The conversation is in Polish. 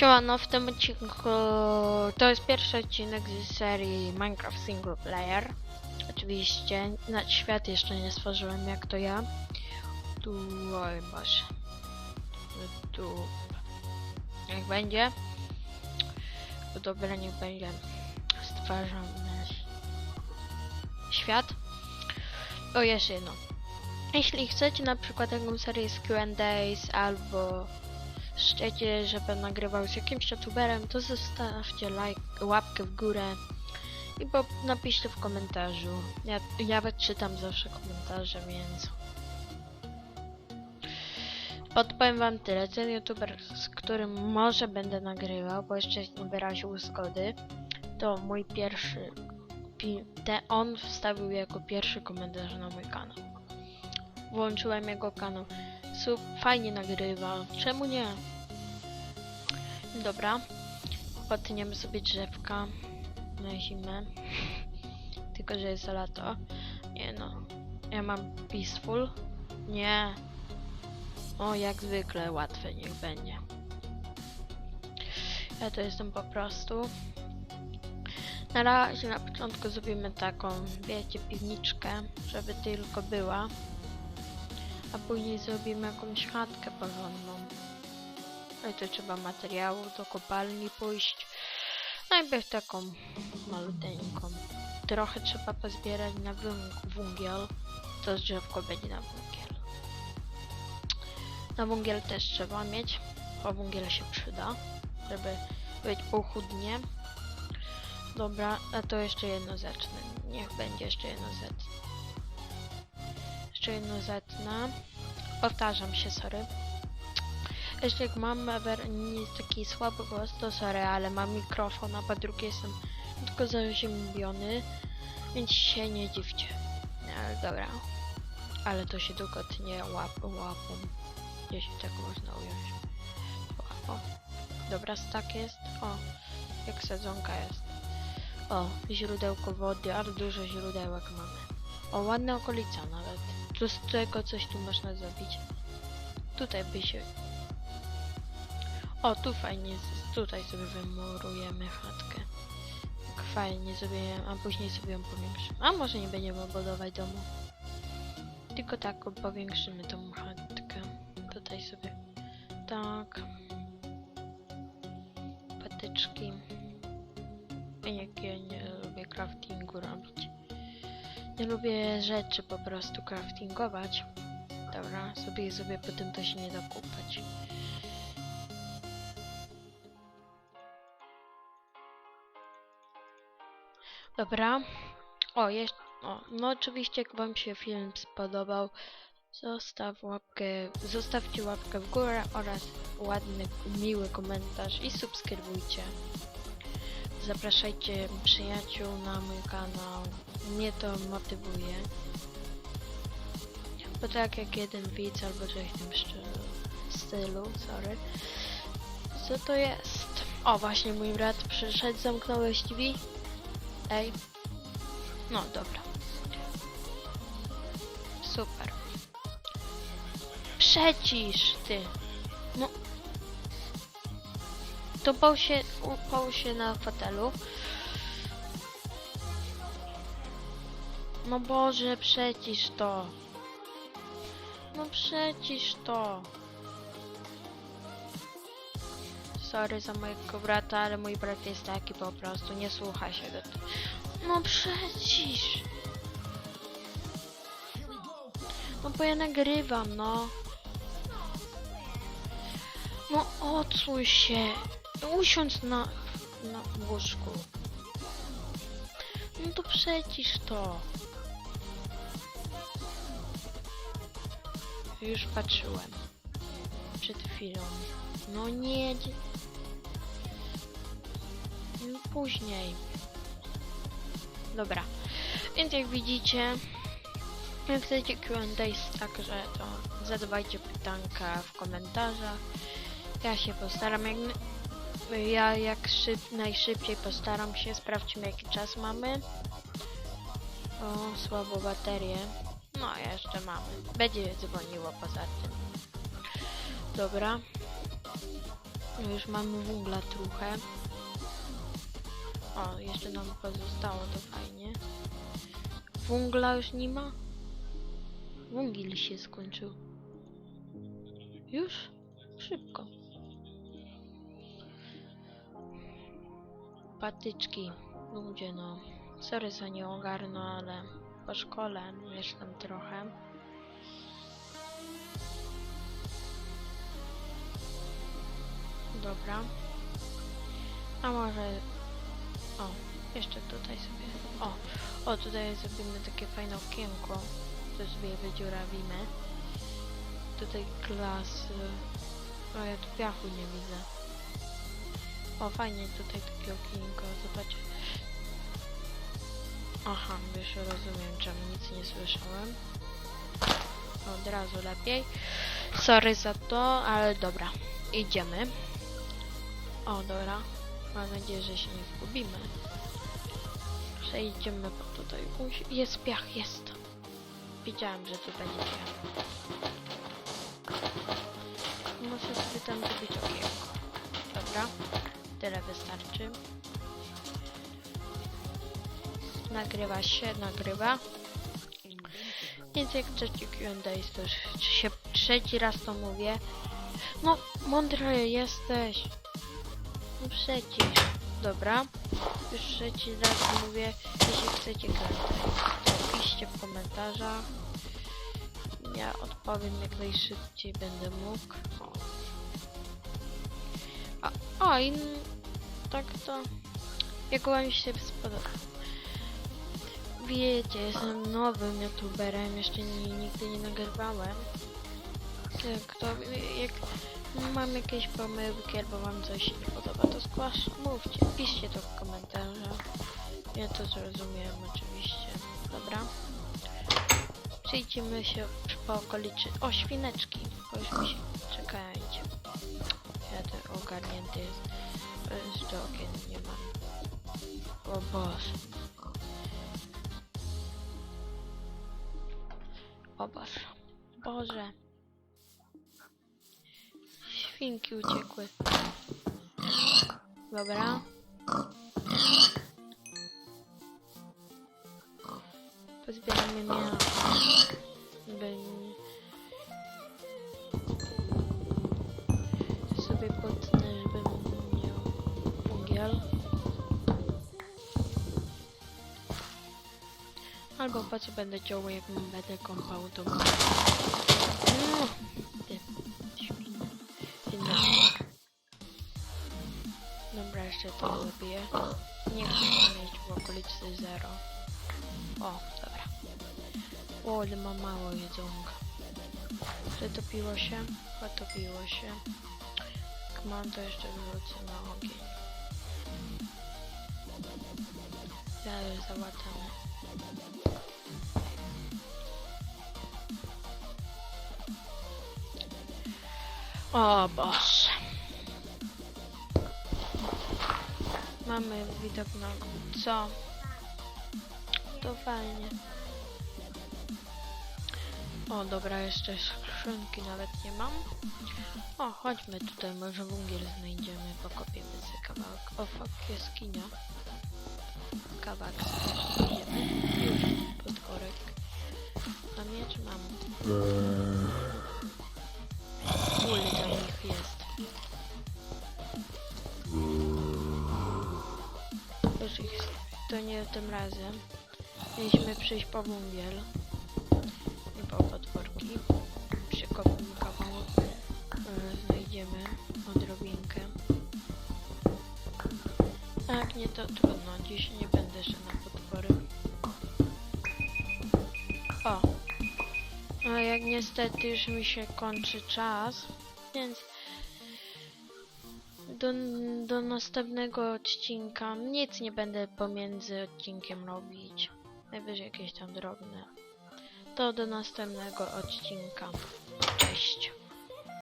Siemano, w tym odcinku to jest pierwszy odcinek z serii Minecraft Single Player. Oczywiście na świat jeszcze nie stworzyłem jak to ja. Tu, oj Boże. Tu, niech będzie. Dobra, niech będzie. Stwarzam świat. O, jeszcze jedno. Jeśli chcecie na przykład taką serię z Q&A's albo chcecie, żebym nagrywał z jakimś youtuberem, to zostawcie like, łapkę w górę i po, napiszcie w komentarzu. Ja, ja nawet czytam zawsze komentarze, więc... Podpowiem wam tyle, ten youtuber, z którym może będę nagrywał, bo jeszcze nie wyraził zgody, to mój pierwszy... pi- Te, on wstawił jako pierwszy komentarz na mój kanał. Włączyłem jego kanał. Fajnie nagrywa. Czemu nie? Dobra. Potniemy sobie drzewka na zimę. Tylko, że jest lato. Nie no. Ja mam peaceful. Nie. O, jak zwykle łatwe niech będzie. Ja to jestem po prostu. Na razie na początku zrobimy taką, wiecie, piwniczkę, żeby tylko była a później zrobimy jakąś chatkę porządną. No i to trzeba materiału do kopalni pójść. Najpierw taką maluteńką. Trochę trzeba pozbierać na węg- węgiel. To drzewko będzie na węgiel. Na węgiel też trzeba mieć, bo węgiel się przyda, żeby być pochudnie. Dobra, a to jeszcze jedno zacznę. Niech będzie jeszcze jedno zacznę jeszcze jedno zetnę. Powtarzam się, sorry. Jeszcze jak mam ever, nie taki słaby głos, to sorry, ale mam mikrofon, a po drugie jestem tylko zaziębiony, więc się nie dziwcie. Ale dobra. Ale to się długo tnie łap, łapą, jeśli tak można ująć. O, dobra, tak jest. O, jak sadzonka jest. O, źródełko wody, ale dużo źródełek mamy. O, ładna okolica nawet. Z tego coś tu można zrobić. Tutaj by się... O, tu fajnie, tutaj sobie wymurujemy chatkę. Tak fajnie zrobiłem, a później sobie ją powiększymy. A może nie będziemy budować domu. Tylko tak powiększymy tą chatkę. Tutaj sobie... Tak. Patyczki. Jak ja nie lubię craftingu robić. Nie lubię rzeczy po prostu craftingować. Dobra, sobie je sobie potem to się nie da kupać. Dobra. O, jeszcze. O, no oczywiście jak wam się film spodobał, zostaw łapkę, zostawcie łapkę w górę oraz ładny, miły komentarz i subskrybujcie. Zapraszajcie przyjaciół na mój kanał. Mnie to motywuje. Bo tak jak jeden widz albo coś w tym stylu, sorry. Co to jest? O, właśnie mój brat przyszedł, zamknąłeś drzwi? Ej. No, dobra. Super. Przecisz, ty. No. To się, się na fotelu. No Boże, przecisz to. No przecisz to. Sorry za mojego brata, ale mój brat jest taki po prostu, nie słucha się go. No przecisz. No bo ja nagrywam, no. No odsuń się. Usiądź na, na łóżku. No to przecisz to. Już patrzyłem. Przed chwilą. No nie. No później. Dobra. Więc jak widzicie, jak chcecie Q&A także to zadawajcie pytanka w komentarzach. Ja się postaram jak ja jak szyb, najszybciej postaram się. Sprawdźmy jaki czas mamy. O, słabo baterię. No, jeszcze mamy. Będzie dzwoniło poza tym. Dobra. No już mamy węgla trochę. O, jeszcze nam pozostało, to fajnie. Węgla już nie ma? Węgiel się skończył. Już? Szybko. Patyczki. Ludzie no. Sorry za nie ogarnę, ale po szkole jestem trochę. Dobra. A może... O, jeszcze tutaj sobie... O, o tutaj zrobimy takie fajne okienko. To sobie wydziurawimy. Tutaj klasy... O, ja tu piachu nie widzę. O, fajnie tutaj takie okienko, zobaczcie. Aha, już rozumiem, czemu nic nie słyszałem. Od razu lepiej. Sorry za to, ale dobra. Idziemy. O, dobra. Mam nadzieję, że się nie zgubimy. Przejdziemy po tutaj. Jest piach, jest. Wiedziałem, że tu będzie piach. Muszę sobie tam zrobić okienko. Dobra. Tyle wystarczy. Nagrywa się, nagrywa. Więc jak trzeci Q&A jest to się trzeci raz to mówię. No, mądry jesteś. No przecież. Dobra. Już trzeci raz mówię, jeśli chcecie grać, to piszcie w komentarzach. Ja odpowiem jak najszybciej będę mógł. O, i tak to... Jak wam się spodoba. Wiecie, jestem nowym youtuberem, jeszcze nie, nigdy nie nagrywałem. Jak to, jak mam jakieś pomyłki albo wam coś się nie podoba, to skłasz, mówcie, piszcie to w komentarzach. Ja to zrozumiem oczywiście. Dobra. Przyjdziemy się po okolicy... O, świneczki! Się... Ogarnięty jest. Jeszcze okien nie mam. O Boże. O Boże. Boże. Świnki uciekły. Dobra. Pozbieramy. By... Albo co będę ciął, jak będę kąpał to No, Dobra, jeszcze to zrobię. Nie chcę mieć w okolicy zero. O, dobra. O, ale ma mało jedzonka. Zatopiło się? Zatopiło się. Jak mam, to jeszcze wrócę na ogień. Zaraz załatamy. O Boże. Mamy widok na co? To fajnie. O, dobra, jeszcze skrzynki nawet nie mam. O, chodźmy tutaj, może węgiel znajdziemy, pokopiemy sobie kawałek. O, fuck, jaskinia. Kawałek Uli do nich jest. Już ich to nie tym razem. Mieliśmy przyjść po węgiel i po potworki. Przekopimy kawałek. Znajdziemy odrobinkę. A jak nie to trudno. Dziś nie będę szedł na potwory. A jak niestety już mi się kończy czas, więc do, do następnego odcinka nic nie będę pomiędzy odcinkiem robić. Najwyżej jakieś tam drobne. To do następnego odcinka. Cześć.